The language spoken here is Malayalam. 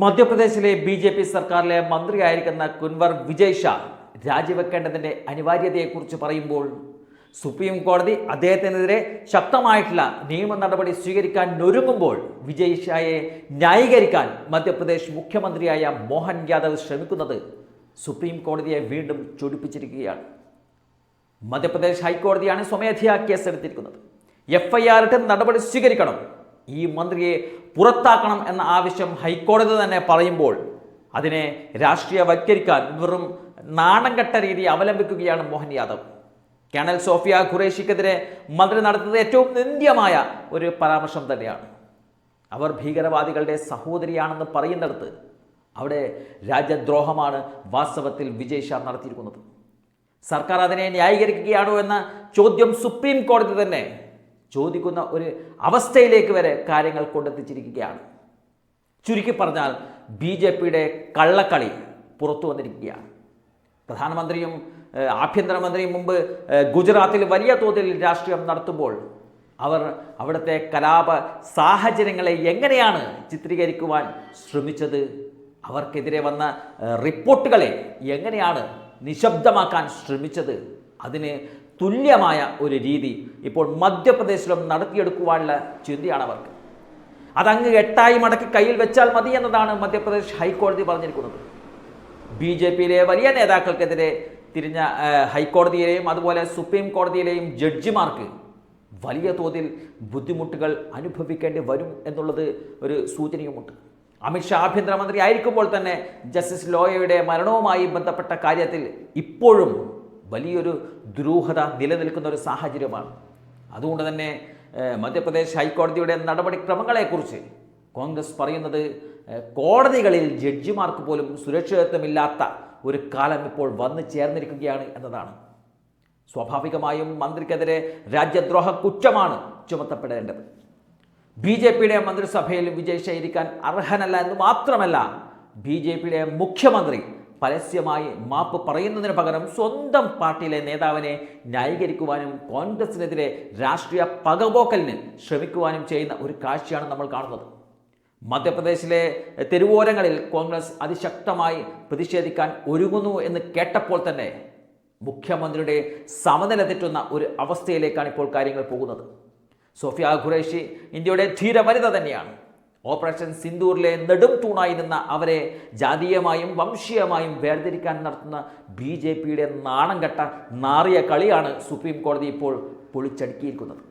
മധ്യപ്രദേശിലെ ബി ജെ പി സർക്കാരിലെ മന്ത്രിയായിരിക്കുന്ന കുൻവർ വിജയ് ഷാ രാജിവെക്കേണ്ടതിന്റെ അനിവാര്യതയെക്കുറിച്ച് പറയുമ്പോൾ സുപ്രീം കോടതി അദ്ദേഹത്തിനെതിരെ ശക്തമായിട്ടുള്ള നിയമ നടപടി സ്വീകരിക്കാൻ ഒരുങ്ങുമ്പോൾ വിജയ് ഷായെ ന്യായീകരിക്കാൻ മധ്യപ്രദേശ് മുഖ്യമന്ത്രിയായ മോഹൻ യാദവ് ശ്രമിക്കുന്നത് സുപ്രീം കോടതിയെ വീണ്ടും ചൊടിപ്പിച്ചിരിക്കുകയാണ്. മധ്യപ്രദേശ് ഹൈക്കോടതിയാണ് സ്വമേധയാ കേസെടുത്തിരിക്കുന്നത്. എഫ് ഐ ആറിട്ട് നടപടി സ്വീകരിക്കണം. ഈ മന്ത്രിയെ പുറത്താക്കണം എന്ന ആവശ്യം ഹൈക്കോടതി തന്നെ പറയുമ്പോൾ അതിനെ രാഷ്ട്രീയവൽക്കരിക്കാൻ വെറും നാണംകെട്ട രീതി അവലംബിക്കുകയാണ് മോഹൻ യാദവ്. കേണൽ സോഫിയ ഖുറേഷിക്കെതിരെ മന്ത്രി നടത്തുന്നത് ഏറ്റവും നിന്ദ്യമായ ഒരു പരാമർശം തന്നെയാണ്. അവർ ഭീകരവാദികളുടെ സഹോദരിയാണെന്ന് പറയുന്നിടത്ത് അവിടെ രാജ്യദ്രോഹമാണ് വാസ്തവത്തിൽ വിജയ് ഷാ നടത്തിയിരിക്കുന്നത്. സർക്കാർ അതിനെ ന്യായീകരിക്കുകയാണോ എന്ന ചോദ്യം സുപ്രീം കോടതി തന്നെ ചോദിക്കുന്ന ഒരു അവസ്ഥയിലേക്ക് വരെ കാര്യങ്ങൾ കൊണ്ടെത്തിച്ചിരിക്കുകയാണ്. ചുരുക്കി പറഞ്ഞാൽ ബി ജെ പിയുടെ കള്ളക്കളി പുറത്തു വന്നിരിക്കുകയാണ്. പ്രധാനമന്ത്രിയും ആഭ്യന്തരമന്ത്രിയും മുമ്പ് ഗുജറാത്തിൽ വലിയ തോതിൽ രാഷ്ട്രീയം നടത്തുമ്പോൾ അവർ അവിടുത്തെ കലാപ സാഹചര്യങ്ങളെ എങ്ങനെയാണ് ചിത്രീകരിക്കുവാൻ ശ്രമിച്ചത്? അവർക്കെതിരെ വന്ന റിപ്പോർട്ടുകളെ എങ്ങനെയാണ് നിശബ്ദമാക്കാൻ ശ്രമിച്ചത്? അതിന് തുല്യമായ ഒരു രീതി ഇപ്പോൾ മധ്യപ്രദേശിലും നടത്തിയെടുക്കുവാനുള്ള ചിന്തയാണ് അവർക്ക് അതങ്ങ് എട്ടായി മടക്കി കയ്യിൽ വെച്ചാൽ മതി എന്നതാണ് മധ്യപ്രദേശ് ഹൈക്കോടതി പറഞ്ഞിരിക്കുന്നത്. ബി ജെ പിയിലെ വലിയ നേതാക്കൾക്കെതിരെ തിരിഞ്ഞ ഹൈക്കോടതിയിലെയും അതുപോലെ സുപ്രീം കോടതിയിലെയും ജഡ്ജിമാർക്ക് വലിയ തോതിൽ ബുദ്ധിമുട്ടുകൾ അനുഭവിക്കേണ്ടി വരും എന്നുള്ളത് ഒരു സൂചനയുമുണ്ട്. അമിത്ഷാ ആഭ്യന്തരമന്ത്രി ആയിരിക്കുമ്പോൾ തന്നെ ജസ്റ്റിസ് ലോയയുടെ മരണവുമായി ബന്ധപ്പെട്ട കാര്യത്തിൽ ഇപ്പോഴും വലിയൊരു ദുരൂഹത നിലനിൽക്കുന്ന ഒരു സാഹചര്യമാണ്. അതുകൊണ്ട് തന്നെ മധ്യപ്രദേശ് ഹൈക്കോടതിയുടെ നടപടിക്രമങ്ങളെക്കുറിച്ച് കോൺഗ്രസ് പറയുന്നത് കോടതികളിൽ ജഡ്ജിമാർക്ക് പോലും സുരക്ഷിതത്വമില്ലാത്ത ഒരു കാലം ഇപ്പോൾ വന്നു ചേർന്നിരിക്കുകയാണ് എന്നതാണ്. സ്വാഭാവികമായും മന്ത്രിക്കെതിരെ രാജ്യദ്രോഹ കുറ്റമാണ് ചുമത്തപ്പെടേണ്ടത്. ബി ജെ പിയുടെ മന്ത്രിസഭയിൽ വിജയ് ഷാ അർഹനല്ല എന്ന് മാത്രമല്ല ബി ജെ പിയുടെ മുഖ്യമന്ത്രി പരസ്യമായി മാപ്പ് പറയുന്നതിന് പകരം സ്വന്തം പാർട്ടിയിലെ നേതാവിനെ ന്യായീകരിക്കുവാനും കോൺഗ്രസിനെതിരെ രാഷ്ട്രീയ പകപോക്കലിന് ശ്രമിക്കുവാനും ചെയ്യുന്ന ഒരു കാഴ്ചയാണ് നമ്മൾ കാണുന്നത്. മധ്യപ്രദേശിലെ തെരുവോരങ്ങളിൽ കോൺഗ്രസ് അതിശക്തമായി പ്രതിഷേധിക്കാൻ ഒരുങ്ങുന്നു എന്ന് കേട്ടപ്പോൾ തന്നെ മുഖ്യമന്ത്രിയുടെ സമനില തെറ്റുന്ന ഒരു അവസ്ഥയിലേക്കാണ് ഇപ്പോൾ കാര്യങ്ങൾ പോകുന്നത്. സോഫിയ ഖുറേഷി ഇന്ത്യയുടെ ധീരവനിത തന്നെയാണ്. ഓപ്പറേഷൻ സിന്ദൂറിലെ നെടും തൂണായി നിന്ന അവരെ ജാതീയമായും വംശീയമായും വേർതിരിക്കാൻ നടത്തുന്ന ബി ജെ പിയുടെ നാണം കെട്ട നാറിയ കളിയാണ് സുപ്രീം കോടതി ഇപ്പോൾ പൊളിച്ചടുക്കിയിരിക്കുന്നത്.